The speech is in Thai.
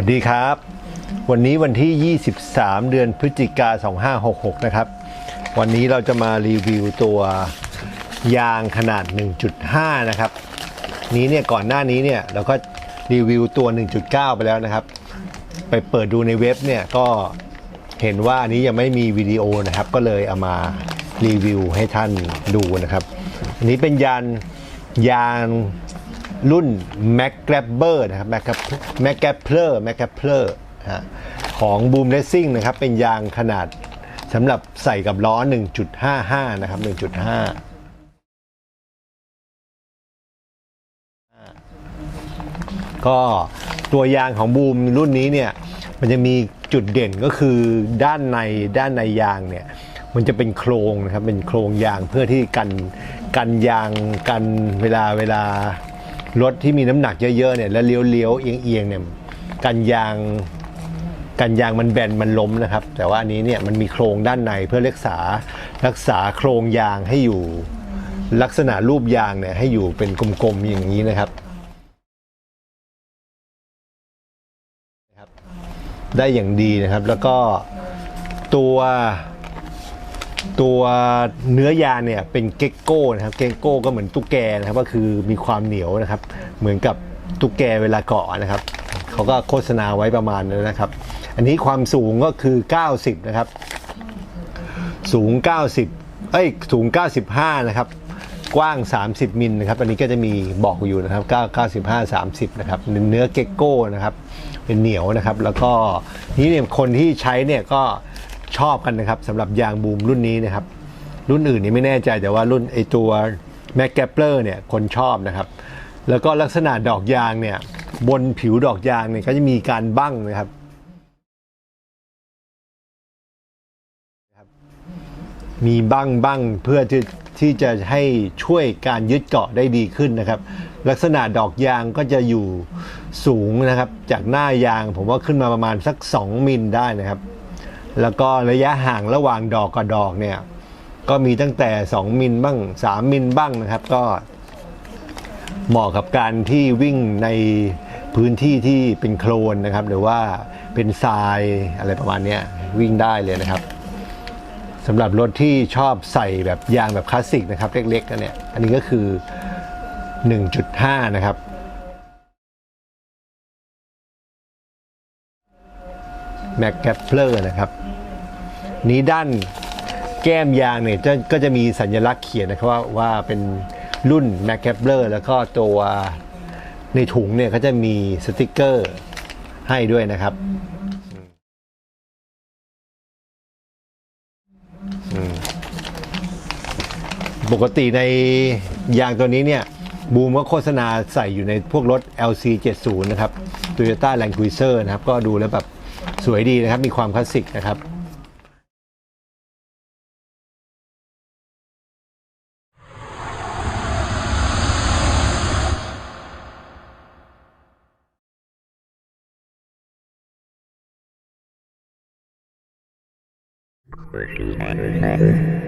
วัสดีครับ วันนี้วันที่ 23 เดือนพฤศจิกา 2566 นะครับ วันนี้เราจะมารีวิวตัวยางขนาด 1.5 นะครับ นี้เนี่ยก่อนหน้านี้เนี่ยเราก็รีวิวตัว 1.9 ไปแล้วนะครับ ไปเปิดดูในเว็บเนี่ยก็เห็นว่าอันนี้ยังไม่มีวิดีโอนะครับ ก็เลยเอามารีวิวให้ท่านดูนะครับ อันนี้เป็นยานยาง รุ่น m a c g r a b b e r นะครับ m a c g r a b b e r m a c g r a b b e r ของ Boom Racing นะครับ เป็นยางขนาดสำหรับใส่กับล้อ 1.55 นะครับ 1.5ก็ตัวยางของบูมรุ่นนี้เนี่ยมันจะมีจุดเด่นก็คือด้านในด้านในยางเนี่ยมันจะเป็นโครงนะครับเป็นโครงยางเพื่อที่กันกันยางกันเวลาเวลา รถที่มีน้ำหนักเยอะๆเนี่ยแล้วเลี้ยวๆเอียงเอียงๆเนี่ยกันยางกันยางมันแบนมันล้มนะครับ แต่ว่าอันนี้เนี่ยมันมีโครงด้านในเพื่อรักษารักษาโครงยางให้อยู่ลักษณะรูปยางเนี่ยให้อยู่เป็นกลมๆอย่างนี้นะครับได้อย่างดีนะครับ แล้วก็ตัว ตัวเนื้อยาเนี่ยเป็นเกกโก้นะครับเกกโก้ก็เหมือนตุ๊กแกนะครับก็คือมีความเหนียวนะครับ เหมือนกับตุ๊กแกเวลาเกาะนะครับเขาก็โฆษณาไว้ประมาณนั้นนะครับ อันนี้ความสูงก็คือ 90 นะครับ สูง 90 เอ้ยสูง 95 นะครับ กว้าง 30 มิลนะครับ อันนี้ก็จะมีบอกอยู่นะครับ 9 95 30 นะครับ เนื้อเกกโก้นะครับ เป็นเหนียวนะครับ แล้วก็นี่เนี่ยคนที่ใช้เนี่ยก็ ชอบกันนะครับสำหรับยางบูมรุ่นนี้นะครับ รุ่นอื่นนี่ไม่แน่ใจแต่ว่ารุ่นไอตัวแม็กแกปเลอร์เนี่ยคนชอบนะครับ แล้วก็ลักษณะดอกยางเนี่ยบนผิวดอกยางเนี่ยก็จะมีการบั้งนะครับมีบ้างบ้างเพื่อที่ที่จะให้ช่วยการยึดเกาะได้ดีขึ้นนะครับ ลักษณะดอกยางก็จะอยู่สูงนะครับ จากหน้ายางผมว่าขึ้นมาประมาณสัก 2 มิลได้นะครับ แล้วก็ระยะห่างระหว่างดอกกับดอกเนี่ย ก็มีตั้งแต่ 2 มิลบ้าง 3 มิลบ้างนะครับ ก็เหมาะกับการที่วิ่งในพื้นที่ที่เป็นโคลนนะครับ หรือว่าเป็นทรายอะไรประมาณนี้วิ่งได้เลยนะครับสำหรับรถที่ชอบใส่แบบยางแบบคลาสสิกนะครับ เล็กๆกันเนี่ย อันนี้ก็คือ 1.5 นะครับ แม็กแกปเลอร์นะครับ นี้ด้านแก้มยางเนี่ยจะก็จะมีสัญลักษณ์เขียนนะครับว่าว่าเป็นรุ่น m a c g a b l e r แล้วก็ตัวในถุงเนี่ยก็จะมีสติกเกอร์ให้ด้วยนะครับปกติในยางตัวนี้เนี่ย บูมก็โฆษณาใส่อยู่ในพวกรถ LC 70นะครับ Toyota Land Cruiser นะครับ ก็ดูแล้วแบบ สวยดีนะครับ มีความคลาสสิกนะครับ Thank you.